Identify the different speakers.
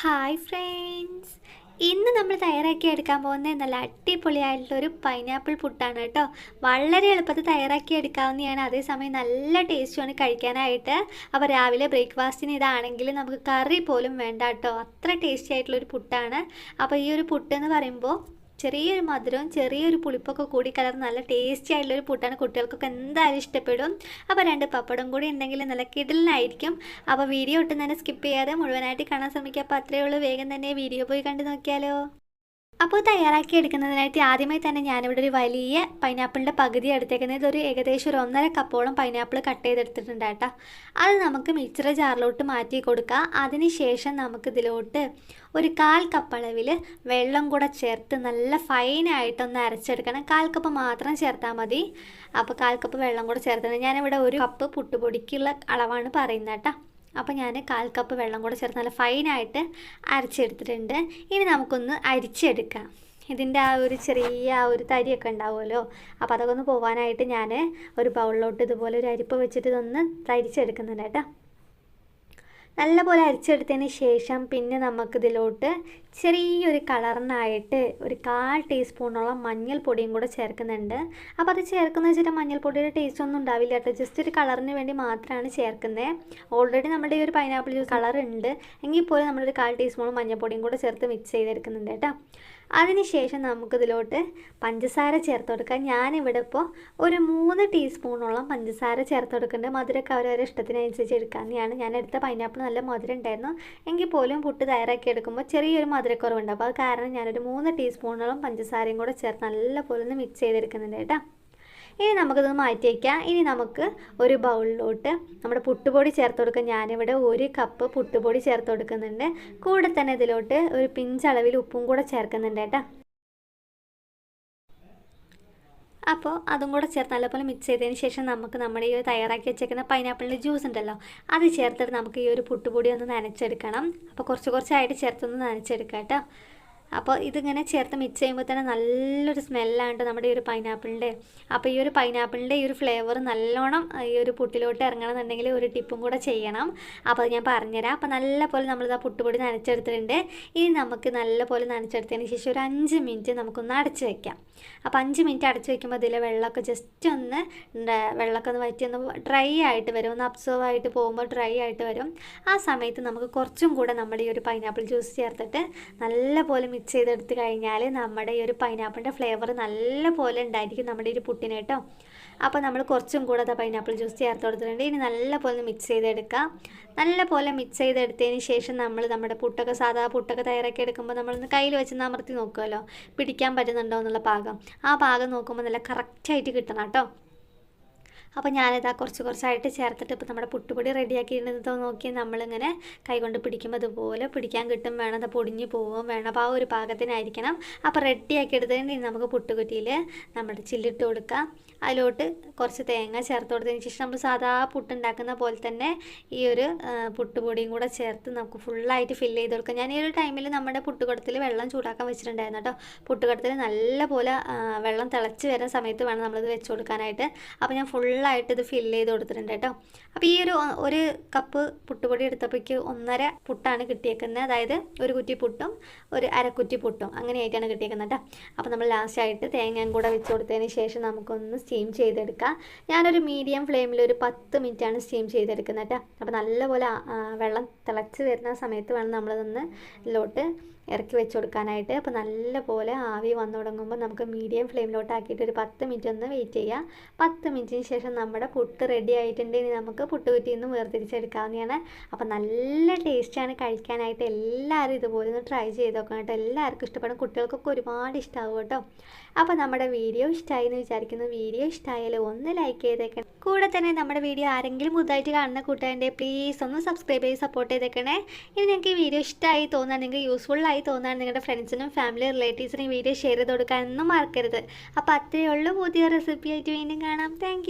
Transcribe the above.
Speaker 1: Hi friends ഇന്ന് നമ്മൾ തയ്യാറാക്കി എടുക്കാൻ പോകുന്ന നല്ല അടിപൊളിയായിട്ടുള്ളൊരു പൈനാപ്പിൾ പുട്ടാണ് കേട്ടോ. വളരെ എളുപ്പത്തിൽ തയ്യാറാക്കി എടുക്കാവുന്നതാണ്. അതേസമയം നല്ല ടേസ്റ്റുമാണ് കഴിക്കാനായിട്ട്. അപ്പോൾ രാവിലെ ബ്രേക്ക്ഫാസ്റ്റിന് ഇതാണെങ്കിൽ നമുക്ക് കറി പോലും വേണ്ട കേട്ടോ. അത്ര ടേസ്റ്റി ആയിട്ടുള്ളൊരു പുട്ടാണ് അപ്പോൾ ഈ ഒരു പുട്ട് എന്ന് പറയുമ്പോൾ ചെറിയൊരു മധുരവും ചെറിയൊരു പുളിപ്പൊക്കെ കൂടി കലർന്ന് നല്ല ടേസ്റ്റി ആയിട്ടുള്ളൊരു പുട്ടാണ്. കുട്ടികൾക്കൊക്കെ എന്തായാലും ഇഷ്ടപ്പെടും. അപ്പോൾ രണ്ട് പപ്പടം കൂടി ഉണ്ടെങ്കിൽ നല്ല കിടലിനായിരിക്കും. അപ്പോൾ വീഡിയോ ഒട്ടും തന്നെ സ്കിപ്പ് ചെയ്യാതെ മുഴുവനായിട്ട് കാണാൻ ശ്രമിക്കുക. അപ്പോൾ അത്രയേ ഉള്ളൂ. വേഗം തന്നെ വീഡിയോ പോയി കണ്ടു നോക്കിയാലോ. അപ്പോൾ തയ്യാറാക്കി എടുക്കുന്നതിനായിട്ട് ആദ്യമായി തന്നെ ഞാനിവിടെ ഒരു വലിയ പൈനാപ്പിളിന്റെ പകുതി എടുത്തേക്കുന്നത് ഇതൊരു ഏകദേശം ഒരു ഒന്നര കപ്പോളം പൈനാപ്പിൾ കട്ട് ചെയ്തെടുത്തിട്ടുണ്ട് കേട്ടോ. അത് നമുക്ക് മിക്സറ ജാറിലോട്ട് മാറ്റി കൊടുക്കുക അതിനുശേഷം നമുക്ക് ഇതിലോട്ട് ഒരു കാൽ കപ്പളവിൽ വെള്ളം കൂടെ ചേർത്ത് നല്ല ഫൈനായിട്ടൊന്ന് അരച്ചെടുക്കണം. കാൽ കപ്പ് മാത്രം ചേർത്താൽ മതി. അപ്പോൾ കാൽ കപ്പ് വെള്ളം കൂടെ ചേർത്തിട്ടുണ്ട്. ഞാനിവിടെ ഒരു കപ്പ് പുട്ടുപൊടിക്കുള്ള അളവാണ് പറയുന്നത് കേട്ടോ. അപ്പോൾ ഞാൻ കാൽ കപ്പ് വെള്ളം കൂടെ ചേർത്ത് നല്ല ഫൈനായിട്ട് അരച്ചെടുത്തിട്ടുണ്ട്. ഇനി നമുക്കൊന്ന് അരിച്ചെടുക്കാം. ഇതിന്റെ ആ ഒരു ചെറിയ ആ ഒരു തരിയൊക്കെ ഉണ്ടാവുമല്ലോ. അപ്പോൾ അതൊക്കെ ഒന്ന് പോകാനായിട്ട് ഞാൻ ഒരു ബൗളിലോട്ട് ഇതുപോലെ ഒരു അരിപ്പ് വെച്ചിട്ട് ഇതൊന്ന് തരിച്ചെടുക്കുന്നുണ്ട് കേട്ടോ. നല്ലപോലെ അരിച്ചെടുത്തതിന് ശേഷം പിന്നെ നമുക്കിതിലോട്ട് ചെറിയൊരു കളറിനായിട്ട് ഒരു കാൽ ടീസ്പൂണോളം മഞ്ഞൾപ്പൊടിയും കൂടെ ചേർക്കുന്നുണ്ട്. അപ്പോൾ അത് ചേർക്കുന്ന വെച്ചിട്ട് മഞ്ഞൾപ്പൊടിയുടെ ടേസ്റ്റ് ഒന്നും ഉണ്ടാവില്ല കേട്ടോ. ജസ്റ്റ് ഒരു കളറിന് വേണ്ടി മാത്രമാണ് ചേർക്കുന്നത് ഓൾറെഡി നമ്മുടെ ഈ ഒരു പൈനാപ്പിൾ ഉണ്ട് എങ്കിൽ പോലും നമ്മളൊരു കാൽ ടീസ്പൂൺ മഞ്ഞൾപ്പൊടിയും കൂടെ ചേർത്ത് മിക്സ് ചെയ്തെടുക്കുന്നുണ്ട് കേട്ടോ. അതിനുശേഷം നമുക്കിതിലോട്ട് പഞ്ചസാര ചേർത്ത് കൊടുക്കാം. ഞാനിവിടെ ഇപ്പോൾ ഒരു മൂന്ന് ടീസ്പൂണോളം പഞ്ചസാര ചേർത്ത് കൊടുക്കുന്നുണ്ട്. മധുരമൊക്കെ അവരവരുടെ ഇഷ്ടത്തിനനുസരിച്ച് എടുക്കാമെന്നാണ് ഞാൻ എടുത്ത പൈനാപ്പിൾ നല്ല മധുരം ഉണ്ടായിരുന്നു. എങ്കിൽ പോലും പുട്ട് തയ്യാറാക്കി എടുക്കുമ്പോൾ ചെറിയൊരു മധുരക്കുറവുണ്ട്. അപ്പോൾ അത് കാരണം ഞാനൊരു മൂന്ന് ടീസ്പൂണോളം പഞ്ചസാരയും കൂടെ ചേർത്ത് നല്ലപോലെ ഒന്ന് മിക്സ് ചെയ്തെടുക്കുന്നുണ്ട് കേട്ടോ. ഇനി നമുക്കിത് മാറ്റി വയ്ക്കാം ഇനി നമുക്ക് ഒരു ബൗളിലോട്ട് നമ്മുടെ പുട്ടുപൊടി ചേർത്ത് കൊടുക്കാം. ഞാനിവിടെ ഒരു കപ്പ് പുട്ടുപൊടി ചേർത്ത് കൊടുക്കുന്നുണ്ട്. കൂടെ തന്നെ ഇതിലോട്ട് ഒരു പിഞ്ചളവിൽ ഉപ്പും കൂടെ ചേർക്കുന്നുണ്ട് കേട്ടോ. അപ്പോൾ അതും കൂടെ ചേർത്ത് നല്ലപോലെ മിക്സ് ചെയ്തതിന് ശേഷം നമുക്ക് നമ്മുടെ ഈ തയ്യാറാക്കി വെച്ചേക്കുന്ന പൈനാപ്പിളിന്റെ ജ്യൂസ് ഉണ്ടല്ലോ അത് ചേർത്തിട്ട് നമുക്ക് ഈ ഒരു പുട്ടുപൊടി ഒന്ന് നനച്ചെടുക്കണം. അപ്പോൾ കുറച്ച് കുറച്ചായിട്ട് ചേർത്തൊന്ന് നനച്ചെടുക്കാം കേട്ടോ. അപ്പോൾ ഇതിങ്ങനെ ചേർത്ത് മിക്സ് ചെയ്യുമ്പോൾ തന്നെ നല്ലൊരു സ്മെല്ലാണ് നമ്മുടെ ഈ ഒരു പൈനാപ്പിളിന്റെ അപ്പോൾ ഈ ഒരു പൈനാപ്പിളിന്റെ ഈ ഒരു ഫ്ലേവർ നല്ലോണം ഈ ഒരു പുട്ടിലോട്ട് ഇറങ്ങണമെന്നുണ്ടെങ്കിൽ ഒരു ടിപ്പും കൂടെ ചെയ്യണം. അപ്പോൾ അത് ഞാൻ പറഞ്ഞുതരാം. അപ്പോൾ നല്ല പോലെ നമ്മളിത് ആ പുട്ടുപൊടി നനച്ചെടുത്തിട്ടുണ്ട്. ഇനി നമുക്ക് നല്ല പോലെ നനച്ചെടുത്തതിന് ശേഷം ഒരു അഞ്ച് മിനിറ്റ് നമുക്കൊന്ന് അടച്ച് വെക്കാം. അപ്പോൾ അഞ്ച് മിനിറ്റ് അടച്ച് വെക്കുമ്പോൾ ഇതിലെ വെള്ളമൊക്കെ ജസ്റ്റ് ഒന്ന് വെള്ളമൊക്കെ ഒന്ന് വറ്റി ഒന്ന് ഡ്രൈ ആയിട്ട് വരും. ഒന്ന് അബ്സോർവ് ആയിട്ട് പോകുമ്പോൾ ഡ്രൈ ആയിട്ട് വരും. ആ സമയത്ത് നമുക്ക് കുറച്ചും കൂടെ നമ്മുടെ ഈ ഒരു പൈനാപ്പിൾ ജ്യൂസ് ചേർത്തിട്ട് നല്ല പോലെ മിക്സ് ചെയ്തെടുത്ത് കഴിഞ്ഞാൽ നമ്മുടെ ഈ ഒരു പൈനാപ്പിളിന്റെ ഫ്ലേവർ നല്ല പോലെ ഉണ്ടായിരിക്കും നമ്മുടെ ഒരു പുട്ടിന് കേട്ടോ. അപ്പോൾ നമ്മൾ കുറച്ചും കൂടെ അത് പൈനാപ്പിൾ ജ്യൂസ് ചേർത്ത് കൊടുത്തിട്ടുണ്ട്. ഇനി നല്ല പോലെ മിക്സ് ചെയ്തെടുക്കാം. നല്ല പോലെ മിക്സ് ചെയ്തെടുത്തതിന് ശേഷം നമ്മൾ നമ്മുടെ പുട്ടൊക്കെ സാധാ പുട്ടൊക്കെ തയ്യാറാക്കി എടുക്കുമ്പോൾ നമ്മളൊന്ന് കയ്യിൽ വെച്ച് അമർത്തി നോക്കുമല്ലോ പിടിക്കാൻ പറ്റുന്നുണ്ടോ എന്നുള്ള പാകം. ആ പാകം നോക്കുമ്പോൾ നല്ല കറക്റ്റായിട്ട് കിട്ടണം കേട്ടോ. അപ്പോൾ ഞാനിതാ കുറച്ച് കുറച്ചായിട്ട് ചേർത്തിട്ട് ഇപ്പോൾ നമ്മുടെ പുട്ടുപൊടി റെഡിയാക്കിയിരുന്നത് നോക്കി നമ്മളിങ്ങനെ കൈകൊണ്ട് പിടിക്കുമ്പോൾ അതുപോലെ പിടിക്കാൻ കിട്ടും വേണം. അത് പൊടിഞ്ഞ് പോവും വേണം. അപ്പോൾ ആ ഒരു പാകത്തിനായിരിക്കണം. അപ്പോൾ റെഡിയാക്കി എടുത്തതിന് നമുക്ക് പുട്ടുകുറ്റിയിൽ നമ്മുടെ ചില്ലിട്ട് കൊടുക്കാം. അതിലോട്ട് കുറച്ച് തേങ്ങ ചേർത്ത് കൊടുത്തതിന് ശേഷം നമ്മൾ സാധാ പുട്ടുണ്ടാക്കുന്ന പോലെ തന്നെ ഈ ഒരു പുട്ടുപൊടിയും കൂടെ ചേർത്ത് നമുക്ക് ഫുള്ളായിട്ട് ഫില്ല് ചെയ്ത് കൊടുക്കാം. ഞാൻ ഈ ഒരു ടൈമിൽ നമ്മുടെ പുട്ടുകുടത്തിൽ വെള്ളം ചൂടാക്കാൻ വെച്ചിട്ടുണ്ടായിരുന്നു കേട്ടോ. പുട്ടുകുടത്തിൽ നല്ല പോലെ വെള്ളം തിളച്ച് വരുന്ന സമയത്ത് വേണം നമ്മളിത് വെച്ച് കൊടുക്കാനായിട്ട്. അപ്പോൾ ഞാൻ ഫുള്ളായിട്ട് ഇത് ഫില്ല് ചെയ്ത് കൊടുത്തിട്ടുണ്ട് കേട്ടോ. അപ്പോൾ ഈ ഒരു ഒരു കപ്പ് പുട്ടുപൊടി എടുത്തപ്പോഴേക്ക് ഒന്നര പുട്ടാണ് കിട്ടിയേക്കുന്നത്. അതായത് ഒരു കുറ്റി പുട്ടും ഒരു അരക്കുറ്റി പുട്ടും അങ്ങനെയായിട്ടാണ് കിട്ടിയേക്കുന്നത് കേട്ടോ. അപ്പോൾ നമ്മൾ ലാസ്റ്റായിട്ട് തേങ്ങയും കൂടെ വെച്ച് കൊടുത്തതിന് ശേഷം നമുക്കൊന്ന് സ്റ്റീം ചെയ്തെടുക്കാം. ഞാനൊരു മീഡിയം ഫ്ലെയിമിൽ ഒരു പത്ത് മിനിറ്റാണ് സ്റ്റീം ചെയ്തെടുക്കുന്നത് കേട്ടോ. അപ്പോൾ നല്ലപോലെ വെള്ളം തിളച്ച് വരുന്ന സമയത്ത് വേണം നമ്മളതൊന്ന് ഇതിലോട്ട് ഇറക്കി വെച്ച് കൊടുക്കാനായിട്ട്. അപ്പോൾ നല്ലപോലെ ആവി വന്നു തുടങ്ങുമ്പോൾ നമുക്ക് മീഡിയം ഫ്ലെയിമിലോട്ട് ആക്കിയിട്ട് ഒരു പത്ത് മിനിറ്റ് ഒന്ന് വെയിറ്റ് ചെയ്യാം. പത്ത് മിനിറ്റിന് ശേഷം നമ്മുടെ പുട്ട് റെഡി ആയിട്ടുണ്ട്. ഇനി നമുക്ക് പുട്ടുകുറ്റിയിൽ നിന്ന് വേർതിരിച്ചെടുക്കാവുന്നതാണ്. അപ്പോൾ നല്ല ടേസ്റ്റാണ് കഴിക്കാനായിട്ട് എല്ലാവരും ഇതുപോലെ ഒന്ന് ട്രൈ ചെയ്ത് നോക്കണം കേട്ടോ. എല്ലാവർക്കും ഇഷ്ടപ്പെടും. കുട്ടികൾക്കൊക്കെ ഒരുപാട് ഇഷ്ടമാവും കേട്ടോ. അപ്പോൾ നമ്മുടെ വീഡിയോ ഇഷ്ടമായി എന്ന് വിചാരിക്കുന്നു. വീഡിയോ ഇഷ്ടമായാലും ഒന്ന് ലൈക്ക് ചെയ്തേക്കണം. കൂടെ തന്നെ നമ്മുടെ വീഡിയോ ആരെങ്കിലും പുതുതായിട്ട് കാണുന്ന കൂട്ടുകാരുടെ പ്ലീസ് ഒന്ന് സബ്സ്ക്രൈബ് ചെയ്ത് സപ്പോർട്ട് ചെയ്തേക്കണേ. ഇനി നിങ്ങൾക്ക് ഈ വീഡിയോ ഇഷ്ടമായി തോന്നാൻ നിങ്ങൾക്ക് യൂസ്ഫുൾ ആയി തോന്നാൻ നിങ്ങളുടെ ഫ്രണ്ട്സിനും ഫാമിലി റിലേറ്റീവ്സിനും വീഡിയോ ഷെയർ ചെയ്ത് കൊടുക്കാനൊന്നും മറക്കരുത്. അപ്പോൾ അത്രയേ ഉള്ളൂ പുതിയ റെസിപ്പി ആയിട്ട് വീണ്ടും കാണാം. താങ്ക്